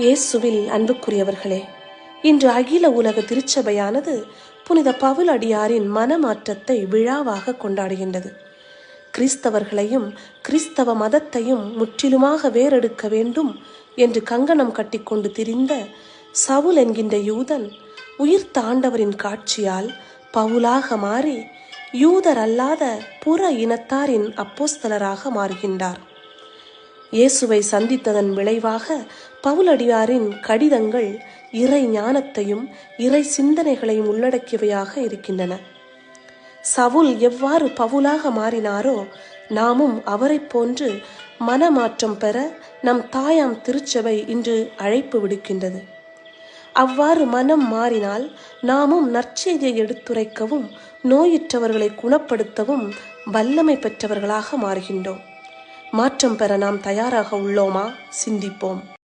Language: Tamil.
இயேசுவில் அன்புக்குரியவர்களே இன்று அகில உலக திருச்சபையானது புனித பவுல் அடியாரின் மனமாற்றத்தை விழாவாக கொண்டாடுகின்றது. கிறிஸ்தவர்களையும் கிறிஸ்தவ மதத்தையும் முற்றிலுமாக வேறெடுக்க வேண்டும் என்று கங்கணம் கட்டிக்கொண்டு திரிந்த சவுல் என்கின்ற யூதன் உயிர் தாண்டவரின் காட்சியால் பவுலாக மாறி யூதர் அல்லாத புற இனத்தாரின் அப்போஸ்தலராக மாறுகின்றார். இயேசுவை சந்தித்ததன் விளைவாக பவுலடியாரின் கடிதங்கள் இறை ஞானத்தையும் இறை சிந்தனைகளையும் உள்ளடக்கியவையாக இருக்கின்றன. சவுல் எவ்வாறு பவுலாக மாறினாரோ நாமும் அவரைப் போன்று மனமாற்றம் பெற நம் தாயாம் திருச்சபை இன்று அழைப்பு விடுக்கின்றது. அவ்வாறு மனம் மாறினால் நாமும் நற்செய்தியை எடுத்துரைக்கவும் நோயுற்றவர்களை குணப்படுத்தவும் வல்லமை பெற்றவர்களாக மாறுகின்றோம். மாற்றம் பெற நாம் தயாராக உள்ளோமா? சிந்திப்போம்.